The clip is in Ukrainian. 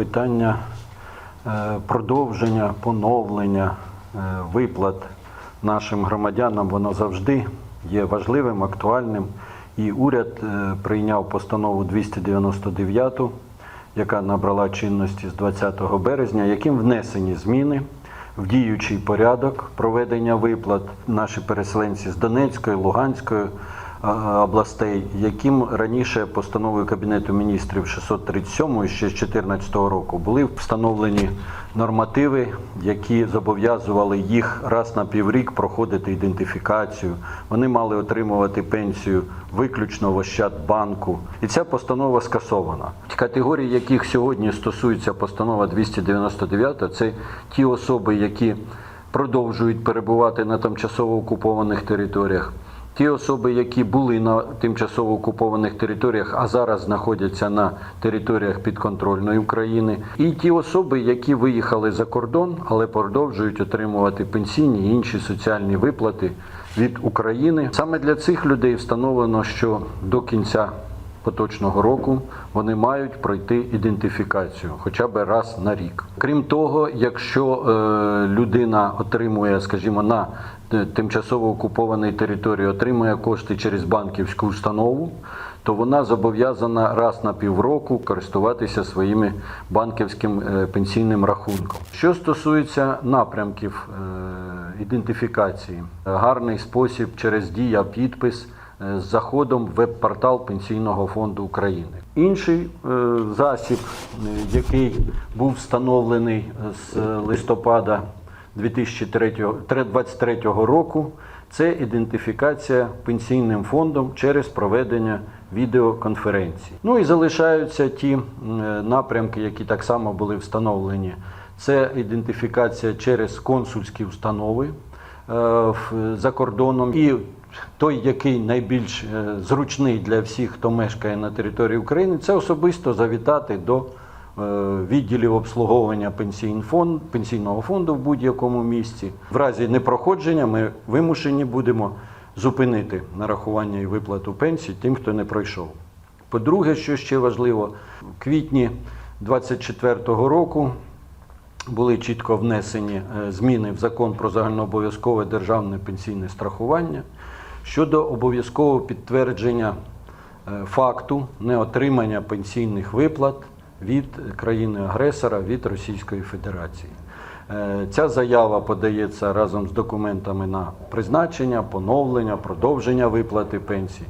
питання е, продовження, поновлення е, виплат нашим громадянам, воно завжди є важливим, актуальним. І уряд е, прийняв постанову 299, яка набрала чинності з 20 березня, яким внесені зміни в діючий порядок проведення виплат наші переселенці з Донецької, Луганської областей, яким раніше постановою Кабінету міністрів 637 ще з 2014 року були встановлені нормативи, які зобов'язували їх раз на піврік проходити ідентифікацію. Вони мали отримувати пенсію виключно в Ощадбанку. І ця постанова скасована. Категорії, яких сьогодні стосується постанова 299, це ті особи, які продовжують перебувати на тимчасово окупованих територіях. Ті особи, які були на тимчасово окупованих територіях, а зараз знаходяться на територіях підконтрольної України, і ті особи, які виїхали за кордон, але продовжують отримувати пенсійні і інші соціальні виплати від України. Саме для цих людей встановлено, що до кінця поточного року вони мають пройти ідентифікацію хоча б раз на рік. Крім того, якщо е, людина отримує, скажімо, на е, тимчасово окупованій території, отримує кошти через банківську установу, то вона зобов'язана раз на півроку користуватися своїми банківським е, пенсійним рахунком. Що стосується напрямків е, ідентифікації, гарний спосіб через дія підпис з заходом в веб-портал Пенсійного фонду України. Інший е, засіб, е, який був встановлений з листопада 2023 року, це ідентифікація пенсійним фондом через проведення відеоконференцій. Ну і залишаються ті е, напрямки, які так само були встановлені. Це ідентифікація через консульські установи е, за кордоном. І той, який найбільш е, зручний для всіх, хто мешкає на території України, це особисто завітати до е, відділів обслуговування пенсійного фонду в будь-якому місці. В разі непроходження ми вимушені будемо зупинити нарахування і виплату пенсій тим, хто не пройшов. По-друге, що ще важливо, в квітні 2024 року були чітко внесені е, зміни в закон про загальнообов'язкове державне пенсійне страхування щодо обов'язкового підтвердження е, факту неотримання пенсійних виплат від країни-агресора від Російської Федерації. Е, Ця заява подається разом з документами на призначення, поновлення, продовження виплати пенсій.